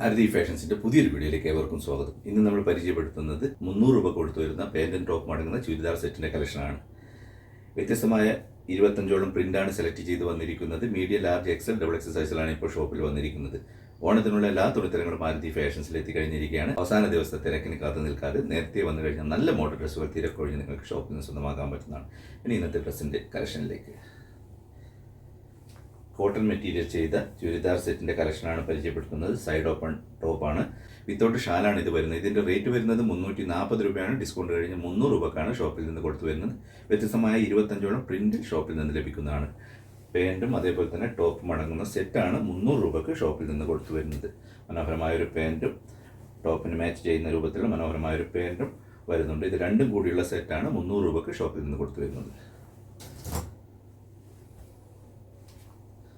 ഭാരതി ഫാഷൻസിന്റെ പുതിയൊരു വീഡിയോയിലേക്ക് ഏവർക്കും സ്വാഗതം. ഇന്ന് നമ്മൾ പരിചയപ്പെടുത്തുന്നത് മുന്നൂറ് രൂപ കൊടുത്തു വരുന്ന പാന്റും ടോപ്പ് മടങ്ങുന്ന ചുരിദാർ സെറ്റിന്റെ കളക്ഷനാണ് വ്യത്യസ്തമായ ഇരുപത്തഞ്ചോളം പ്രിന്റാണ് സെലക്ട് ചെയ്ത് വന്നിരിക്കുന്നത്. Medium large XL double XL സൈസിലാണ് ഇപ്പോൾ ഷോപ്പിൽ വന്നിരിക്കുന്നത്. ഓണത്തിനുള്ള എല്ലാ തുണിത്തരങ്ങളും ഭാരതി ഫാഷൻസിൽ എത്തിക്കഴിഞ്ഞിരിക്കുകയാണ്. അവസാന ദിവസത്തെ തിരക്കിന് കാത്തു നിൽക്കാതെ നേരത്തെ വന്നു കഴിഞ്ഞാൽ നല്ല മോഡൽ ഡ്രസ്സുകൾ തിരക്കൊഴിഞ്ഞ് നിങ്ങൾക്ക് ഷോപ്പിൽ നിന്ന് സ്വന്തമാക്കാൻ പറ്റുന്നതാണ്. ഇനി ഇന്നത്തെ ഡ്രസ്സിന്റെ കളക്ഷനിലേക്ക് കോട്ടൺ മെറ്റീരിയൽ ചെയ്ത ചുരിദാർ സെറ്റിന്റെ കളക്ഷനാണ് പരിചയപ്പെടുത്തുന്നത്. സൈഡ് ഓപ്പൺ ടോപ്പ് ആണ്. വിത്തൗട്ട് ഷാലാണ് ഇത് വരുന്നത്. ഇതിന്റെ റേറ്റ് വരുന്നത് മുന്നൂറ്റി നാൽപ്പത് രൂപയാണ്. ഡിസ്കൗണ്ട് കഴിഞ്ഞ് മുന്നൂറ് രൂപക്കാണ് ഷോപ്പിൽ നിന്ന് കൊടുത്തു വരുന്നത്. വ്യത്യസ്തമായ ഇരുപത്തഞ്ചോളം പ്രിന്റ് ഷോപ്പിൽ നിന്ന് ലഭിക്കുന്നതാണ്. പാന്റും അതേപോലെ തന്നെ ടോപ്പും അടങ്ങുന്ന സെറ്റാണ് മുന്നൂറ് രൂപക്ക് ഷോപ്പിൽ നിന്ന് കൊടുത്തു വരുന്നത്. മനോഹരമായ ഒരു പാന്റും ടോപ്പിന് മാച്ച് ചെയ്യുന്ന രൂപത്തിലുള്ള മനോഹരമായ ഒരു പാന്റും വരുന്നുണ്ട്. ഇത് രണ്ടും കൂടിയുള്ള സെറ്റാണ് മുന്നൂറ് രൂപക്ക് ഷോപ്പിൽ നിന്ന് കൊടുത്തു വരുന്നത്.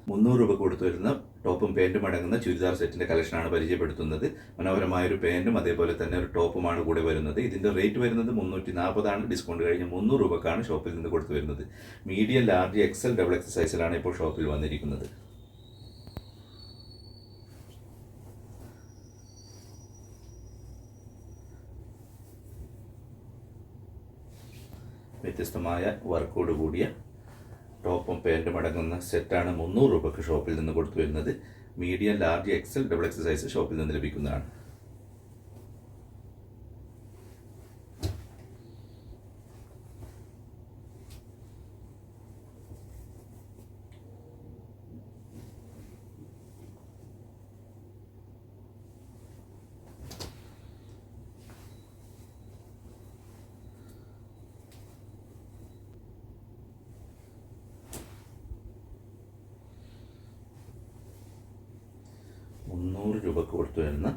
മുന്നൂറ് രൂപ കൊടുത്തു വരുന്ന ടോപ്പും പാന്റും അടങ്ങുന്ന ചുരിദാർ സെറ്റിന്റെ കളക്ഷനാണ് പരിചയപ്പെടുത്തുന്നത്. മനോഹരമായ ഒരു പാന്റും അതേപോലെ തന്നെ ഒരു ടോപ്പുമാണ് കൂടെ വരുന്നത്. ഇതിന്റെ റേറ്റ് വരുന്നത് മുന്നൂറ്റി നാൽപ്പതാണ് ഡിസ്കൗണ്ട് കഴിഞ്ഞ് മുന്നൂറ് രൂപക്കാണ് ഷോപ്പിൽ നിന്ന് കൊടുത്തു വരുന്നത്. Medium large XL double X സൈസിലാണ് ഇപ്പോൾ ഷോപ്പിൽ വന്നിരിക്കുന്നത്. വ്യത്യസ്തമായ വർക്കോട് കൂടിയ ടോപ്പും പാന്റും അടങ്ങുന്ന സെറ്റാണ് മുന്നൂറ് രൂപയ്ക്ക് ഷോപ്പിൽ നിന്ന് കൊടുത്തു വരുന്നത്. Medium large XL double exercise ഷോപ്പിൽ നിന്ന് ലഭിക്കുന്നതാണ്. മുന്നൂറ് രൂപക്ക് കൊടുത്തു വരുന്ന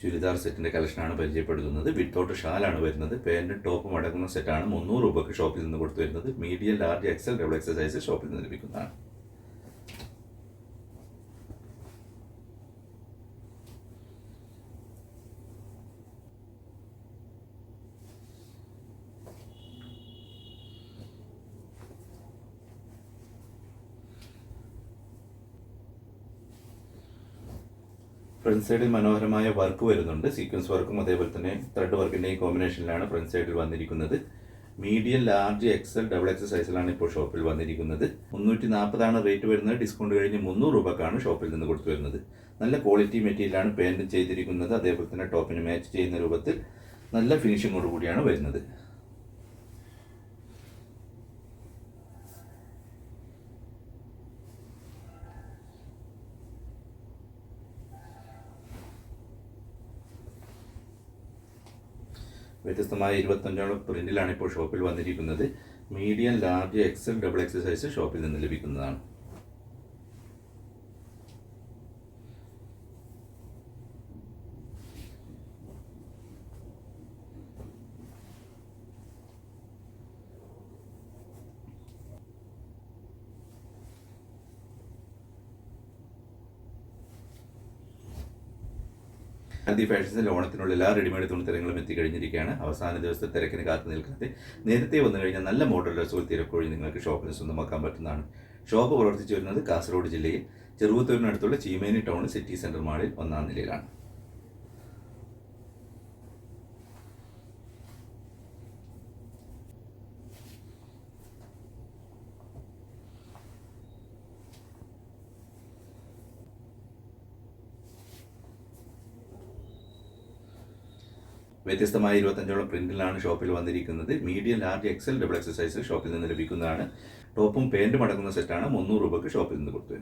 ചുരിദാർ സെറ്റിന്റെ കളക്ഷനാണ് പരിചയപ്പെടുത്തുന്നത്. വിത്തൗട്ട് ഷാലാണ് വരുന്നത്. പാന്റും ടോപ്പും അടങ്ങുന്ന സെറ്റാണ് മുന്നൂറ് രൂപക്ക് ഷോപ്പിൽ നിന്ന് കൊടുത്തു വരുന്നത്. Medium large XL double exercise ഷോപ്പിൽ നിന്ന് ലഭിക്കുന്നതാണ്. ഫ്രണ്ട് സൈഡിൽ മനോഹരമായ വർക്ക് വരുന്നുണ്ട്. സീക്വൻസ് വർക്കും അതേപോലെ തന്നെ ത്രെഡ് വർക്കിന്റെയും കോമ്പിനേഷനിലാണ് ഫ്രണ്ട് സൈഡിൽ വന്നിരിക്കുന്നത്. Medium large XL double XL സൈസിലാണ് ഇപ്പോൾ ഷോപ്പിൽ വന്നിരിക്കുന്നത്. മുന്നൂറ്റി നാൽപ്പതാണ് റേറ്റ് വരുന്നത്. ഡിസ്കൗണ്ട് കഴിഞ്ഞ് മുന്നൂറ് രൂപക്കാണ് ഷോപ്പിൽ നിന്ന് കൊടുത്തു വരുന്നത്. നല്ല ക്വാളിറ്റി മെറ്റീരിയലാണ് പെയിന്റ് ചെയ്തിരിക്കുന്നത്. അതേപോലെ തന്നെ ടോപ്പിന് മാച്ച് ചെയ്യുന്ന രൂപത്തിൽ നല്ല ഫിനിഷിങ്ങോട് കൂടിയാണ് വരുന്നത്. വ്യത്യസ്തമായ ഇരുപത്തഞ്ചോളം പ്രിന്റിലാണ് ഇപ്പോൾ ഷോപ്പിൽ വന്നിരിക്കുന്നത്. Medium large XL double exercise ഷോപ്പിൽ നിന്ന് ലഭിക്കുന്നതാണ്. ഗാന്ധി ഫാഷൻസിൽ ഓണത്തിനുള്ള എല്ലാ റെഡിമെയ്ഡ് തുണിത്തരങ്ങളും എത്തിക്കഴിഞ്ഞിരിക്കുകയാണ്. അവസാന ദിവസത്തെ തിരക്കിന് കാത്തു നിൽക്കാതെ നേരത്തെ വന്നു കഴിഞ്ഞാൽ നല്ല മോഡൽ ഡ്രസ്സുകൾ തിരക്കൊഴി നിങ്ങൾക്ക് ഷോപ്പിന് സ്വന്തമാക്കാൻ പറ്റുന്നതാണ്. ഷോപ്പ് പ്രവർത്തിച്ചു വരുന്നത് കാസർഗോഡ് ജില്ലയിൽ ചെറുവത്തൂരിനടുത്തുള്ള ചീമേനി ടൗൺ സിറ്റി സെന്റർ മാളിൽ ഒന്നാം നിലയിലാണ്. വ്യത്യസ്തമായ ഇരുപത്തഞ്ചോളം പ്രിന്റിലാണ് ഷോപ്പിൽ വന്നിരിക്കുന്നത്. Medium large XL double exercise ഷോപ്പിൽ നിന്ന് ലഭിക്കുന്നതാണ്. ടോപ്പും പാന്റും അടങ്ങുന്ന സെറ്റാണ് മുന്നൂറ് രൂപക്ക് ഷോപ്പിൽ നിന്ന് കൊടുത്തു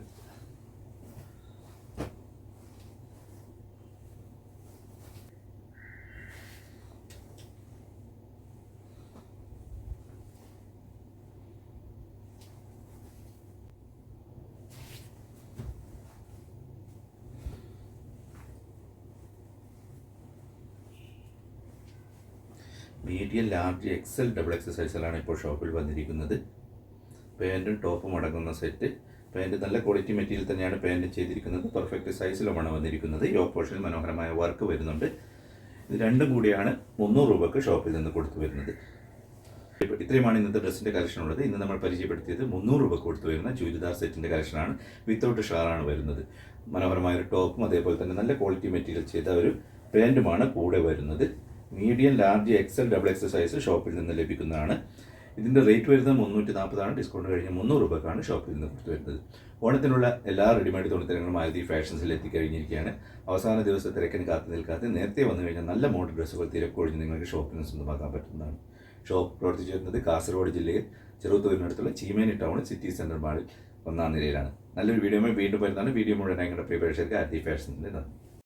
medium large XL double XL സൈസിലാണ് ഇപ്പോൾ ഷോപ്പിൽ വന്നിരിക്കുന്നത്. പാന്റും ടോപ്പും അടങ്ങുന്ന സെറ്റ് പാന്റ് നല്ല ക്വാളിറ്റി മെറ്റീരിയൽ തന്നെയാണ് പാന്റ് ചെയ്തിരിക്കുന്നത്. പെർഫെക്റ്റ് സൈസിലുമാണ് വന്നിരിക്കുന്നത്. ഈ ഓപ്പോഷനിൽ മനോഹരമായ വർക്ക് വരുന്നുണ്ട്. ഇത് രണ്ടും കൂടിയാണ് മുന്നൂറ് രൂപക്ക് ഷോപ്പിൽ നിന്ന് കൊടുത്തു വരുന്നത്. ഇത്രയുമാണ് ഇന്നത്തെ ഡ്രസ്സിന്റെ കളക്ഷൻ ഉള്ളത്. ഇന്ന് നമ്മൾ പരിചയപ്പെടുത്തിയത് മുന്നൂറ് രൂപ കൊടുത്തു വരുന്ന ചുരിദാർ സെറ്റിന്റെ കളക്ഷനാണ് വിത്തൗട്ട് ഷാറാണ് വരുന്നത്. മനോഹരമായ ഒരു ടോപ്പും അതേപോലെ തന്നെ നല്ല ക്വാളിറ്റി മെറ്റീരിയൽ ചെയ്ത ഒരു പാന്റുമാണ് കൂടെ വരുന്നത്. Medium large XL double XL size ഷോപ്പിൽ നിന്ന് ലഭിക്കുന്നതാണ്. ഇതിന്റെ റേറ്റ് വരുന്നത് മുന്നൂറ്റി നാൽപ്പതാണ് ഡിസ്കൗണ്ട് കഴിഞ്ഞ് മുന്നൂറ് രൂപക്കാണ് ഷോപ്പിൽ നിന്ന് കൊടുത്തു വരുന്നത്. ഓണത്തിനുള്ള എല്ലാ റെഡിമെയ്ഡ് തുണിത്തരങ്ങളും മാരുതി ഫാഷൻസിൽ എത്തിക്കഴിഞ്ഞിരിക്കുകയാണ്. അവസാന ദിവസം തിരക്കിന് കാത്തു നിൽക്കാതെ നേരത്തെ വന്നു കഴിഞ്ഞാൽ നല്ല മോഡൽ ഡ്രസ്സുകൾ തിരക്കൊഴിഞ്ഞ് നിങ്ങൾക്ക് ഷോപ്പിൽ നിന്ന് സ്വന്തമാക്കാൻ പറ്റുന്നതാണ്. ഷോപ്പ് പ്രവർത്തിച്ചു വരുന്നത് കാസർഗോഡ് ജില്ലയിൽ ചെറുത്തൂരിനടുത്തുള്ള ചീമേനി ടൗൺ സിറ്റി സെന്റർ മാളിൽ ഒന്നാം നിലയിലാണ്. നല്ലൊരു വീഡിയോ വീണ്ടും വരുന്നതാണ്. വീഡിയോ മുഴുവൻ ഞങ്ങളുടെ പ്രിയ പ്രേക്ഷകർക്ക് ഫാഷൻസിന്റെ നന്ദി.